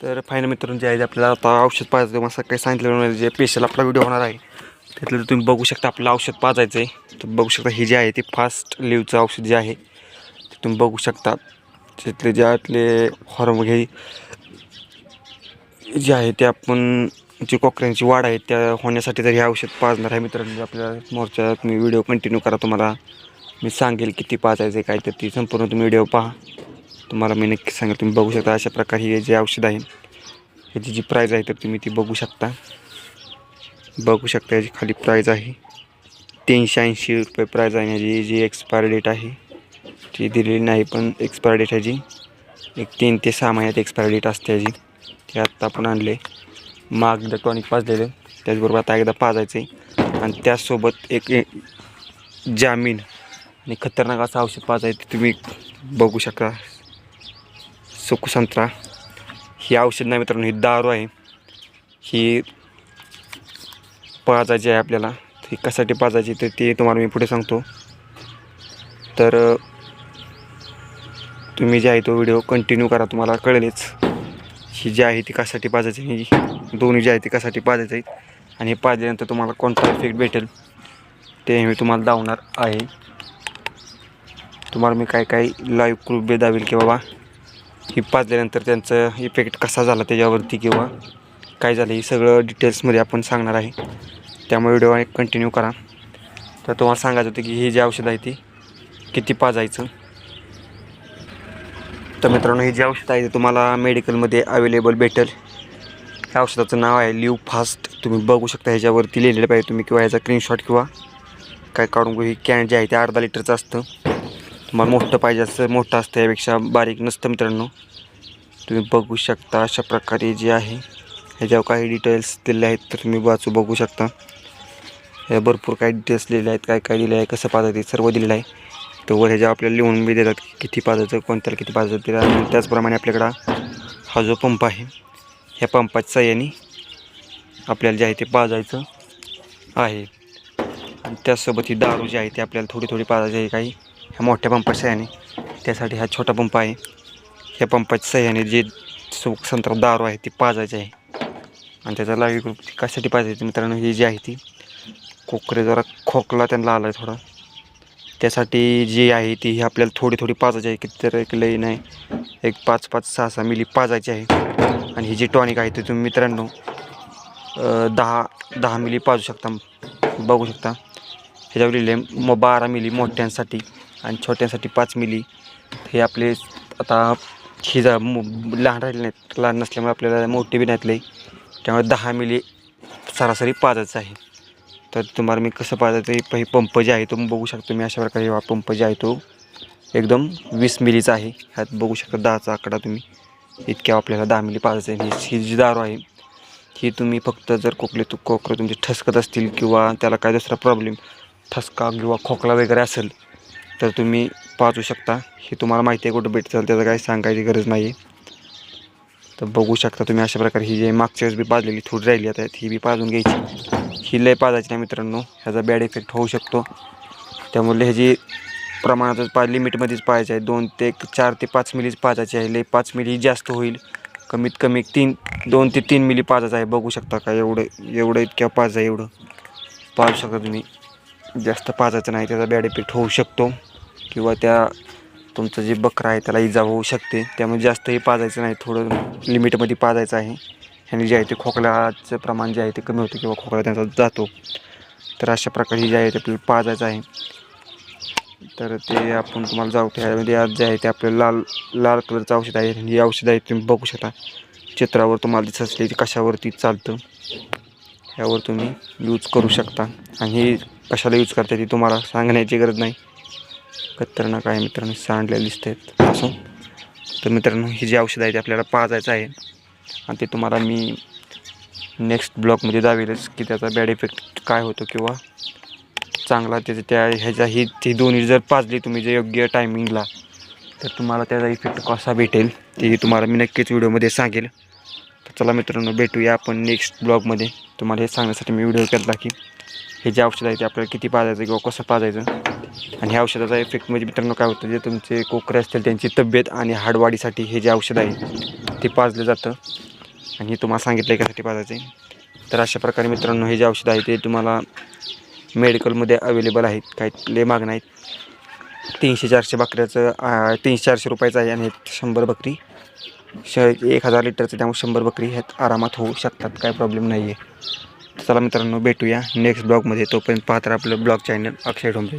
तर फायनल मित्रांनो जे आहे आपल्याला आता औषध पाजायचं मग सकाळी सांगितलं जे पेशल आपला व्हिडिओ होणार आहे त्यातलं तुम्ही बघू शकता आपलं औषध पाजायचं आहे तर बघू शकता हे जे आहे ते फास्ट लिव्हचं औषध जे आहे ते तुम्ही बघू शकता. त्यातले जे आतले हॉर्म घे जे आहे ते आपण जी कोकऱ्यांची वाढ आहे त्या होण्यासाठी तर हे औषध पाजणार आहे मित्रांनो. आपल्या मोर्चा तुम्ही व्हिडिओ कंटिन्यू करा तुम्हाला. मी सांगेल किती पाजायचं आहे काय तर ती संपूर्ण तुम्ही व्हिडिओ पहा. तुम्हाला मी नक्की सांगेल तुम्ही बघू शकता अशा प्रकारे हे जे औषध आहे ह्याची जी प्राईज आहे तर तुम्ही ती बघू शकता. बघू शकता याची खाली प्राईज आहे. तीनशे ऐंशी रुपये प्राईज आहे याची जी एक्सपायरी डेट आहे ती दिलेली नाही पण एक्सपायरी डेट ह्याची एक तीन ते सहा महिन्यात एक्सपायरी डेट असते याची. ते आत्ता आपण आणले. माग एकदा टॉनिक पाजलेलं. त्याचबरोबर आता एकदा पाजायचं आहे आणि त्याचसोबत एक जामीन आणि खतरनाक असं औषध पाजायचं ते तुम्ही बघू शकता. सुकू संत्रा ही औषध नाही मित्रांनो ही दारू आहे. ही पाजायची आहे आपल्याला. ती कशासाठी पाजायची तर ते तुम्हाला मी पुढे सांगतो. तर तुम्ही जे आहे तो व्हिडिओ कंटिन्यू करा तुम्हाला कळेलच. ही जी आहे ती कशासाठी पाजायची ही दोन्ही जी आहे ती कशासाठी पाजायचं आहे आणि हे पाजल्यानंतर तुम्हाला कोणता इफेक्ट भेटेल ते मी तुम्हाला दावणार आहे. तुम्हाला मी काय काय लाईव्ह बे दावेल की बाबा? की पाजल्यानंतर त्यांचं इफेक्ट कसा झाला त्याच्यावरती किंवा काय झालं हे सगळं डिटेल्समध्ये आपण सांगणार आहे. त्यामुळे व्हिडिओ एक कंटिन्यू करा. तर तुम्हाला सांगायचं होतं की ही जी औषध आहे ती किती पाजायचं? तर मित्रांनो ही जी औषध आहे ते तुम्हाला मेडिकलमध्ये अवेलेबल भेटेल. ह्या औषधाचं नाव आहे लिव फास्ट तुम्ही बघू शकता ह्याच्यावरती लिहिलेलं पाहिजे तुम्ही किंवा ह्याचा क्रीनशॉट किंवा काय काढून ही कॅन जे आहे ते अर्धा लिटरचं असतं. तुम्हाला मोठं पाहिजे असं मोठं असतं यापेक्षा बारीक नसतं मित्रांनो. तुम्ही बघू शकता अशा प्रकारे जे आहे. ह्याच्यावर काही डिटेल्स दिले आहेत तर तुम्ही वाचू बघू शकता. ह्या भरपूर काही डिटेल्स लिहिले आहेत काय काय दिले आहे कसं पाजायचं सर्व दिलेलं आहे. तर वर ह्याच्या आपल्याला लिहून बी देतात किती पाजायचं कोणत्याला किती पाजायचं दिलं आणि त्याचप्रमाणे आपल्याकडं हा जो पंप आहे ह्या पंपाच्या साह्याने आपल्याला जे आहे ते पाजायचं आहे. आणि त्याचसोबत ही दारू जी आहे ती आपल्याला थोडी थोडी पाजायची आहे काही. ह्या मोठ्या पंपाच्या साह्याने त्यासाठी हा छोटा पंप आहे. ह्या पंपाच्या सहाय्याने जे सुख संत्रा दारू आहे ती पाजायची आहे. आणि त्याचा लावी ग्रुप कशासाठी पाजायची मित्रांनो? ही जी आहे ती कोकरे जरा खोकला त्यांना आला आहे थोडा. त्यासाठी जी आहे ती ही आपल्याला थोडी थोडी पाजायची आहे. किती तर एक लई नाही एक पाच पाच सहा सहा मिली पाजायची आहे. आणि ही जी टॉनिक आहे ती तुम्ही मित्रांनो दहा दहा मिली पाजू शकता. बघू शकता. ह्याच्यावर लिहिले मग बारा मिली मोठ्यांसाठी आणि छोट्यांसाठी पाच मिली. हे आपले आता ही मो- लहान राहिले नाहीत लहान नसल्यामुळे आपल्याला मोठे बी नाहीत लई. त्यामुळे दहा मिली सरासरी पाजायचं आहे. तर तुम्हाला मी कसं पाजायचं हे प- पंप जे आहे तो बघू शकतो. मी अशा प्रकारे हा पंप जे आहे तो एकदम वीस मिलीचा आहे. ह्यात बघू शकता दहाचा आकडा तुम्ही. इतक्या आपल्याला दहा मिली पाजायचं आहे. ही ही जी दारू आहे ही तुम्ही फक्त जर कोकले तू कोकरं तुमचे ठसकत असतील किंवा त्याला काय दुसरा प्रॉब्लेम ठसका किंवा खोकला वगैरे असेल तर तुम्ही पाचू शकता. हे तुम्हाला माहिती आहे कुठं भेटतं त्याचं काही सांगायची गरज नाही आहे तर बघू शकता तुम्ही अशा प्रकारे ही जे मागच्या वेळेस बी पाजलेली थोडी राहिली आता ही बी पाजून घ्यायची. ही लय पाजायची नाही मित्रांनो ह्याचा बॅड इफेक्ट होऊ शकतो. त्यामुळे ह्याची प्रमाणातच पा लिमिटमध्येच पाहायचं आहे. दोन ते एक चार ते पाच मिलीच पाजायची आहे. लय पाच मिली जास्त होईल. कमीत कमी तीन दोन ते तीन मिली पाजायचं आहे. बघू शकता का एवढं एवढं इतक्या पाच आहे एवढं. पाहू शकता तुम्ही. जास्त पाजायचं नाही त्याचा बॅड इफेक्ट होऊ शकतो. किंवा त्या तुमचं जे बकरा आहे त्याला इजा होऊ शकते. त्यामुळे जास्तही पाजायचं नाही थोडं लिमिटमध्ये पाजायचं आहे. आणि जे आहे ते खोकल्याचं प्रमाण जे आहे ते कमी होतं किंवा खोकला त्यांचा जातो. तर अशा प्रकारे जे आहे ते आपल्याला पाजायचं आहे. तर ते आपण तुम्हाला जाऊ ह्यामध्ये आज जे आहे ते आपल्याला लाल लाल कलरचं औषध आहे. आणि हे औषध आहे तुम्ही बघू शकता. चित्रावर तुम्हाला दिसत असले ते कशावरती चालतं. ह्यावर तुम्ही यूज करू शकता. आणि हे कशाला यूज करता ती तुम्हाला सांगण्याची गरज नाही. खतरनाक काय मित्रांनो सांडलेले दिसत आहेत असं. तर मित्रांनो ही जी औषध आहे ते आपल्याला पाजायचं आहे. आणि ते तुम्हाला मी नेक्स्ट ब्लॉकमध्ये दावेलच की त्याचा बॅड इफेक्ट काय होतो किंवा चांगला त्याचं त्या ह्याच्या ही ती दोन्ही जर पाजली तुम्ही जे योग्य टायमिंगला तर तुम्हाला त्याचा इफेक्ट कसा भेटेल ते तुम्हाला मी नक्कीच व्हिडिओमध्ये सांगेल. तर चला मित्रांनो भेटूया आपण नेक्स्ट ब्लॉगमध्ये तुम्हाला हे सांगण्यासाठी मी व्हिडिओ केला की. हे जे औषध आहे ते आपल्याला किती पाजायचं किंवा कसं पाजायचं? आणि ह्या औषधाचा इफेक्ट म्हणजे मित्रांनो काय होतं जे तुमचे कोकरे असतील त्यांची तब्येत आणि हाडवाढीसाठी हे जे औषध आहे ते पाजलं जातं. आणि हे तुम्हाला सांगितलं आहे पाजायचं आहे. तर अशा प्रकारे मित्रांनो हे जे औषध आहे ते तुम्हाला मेडिकलमध्ये अवेलेबल आहेत. काही लय मागणं आहेत. तीनशे चारशे बकऱ्याचं तीनशे चारशे रुपयाचं आहे आणि शंभर बकरी. श एक हजार लिटरचं त्यामुळे शंभर बकरी ह्यात आरामात होऊ शकतात. काय प्रॉब्लेम नाही आहे चला मित्रांनो भेटूया नेक्स्ट ब्लॉगमध्ये तोपर्यंत पाहत आपलं ब्लॉग चॅनल अक्षय डोंबरे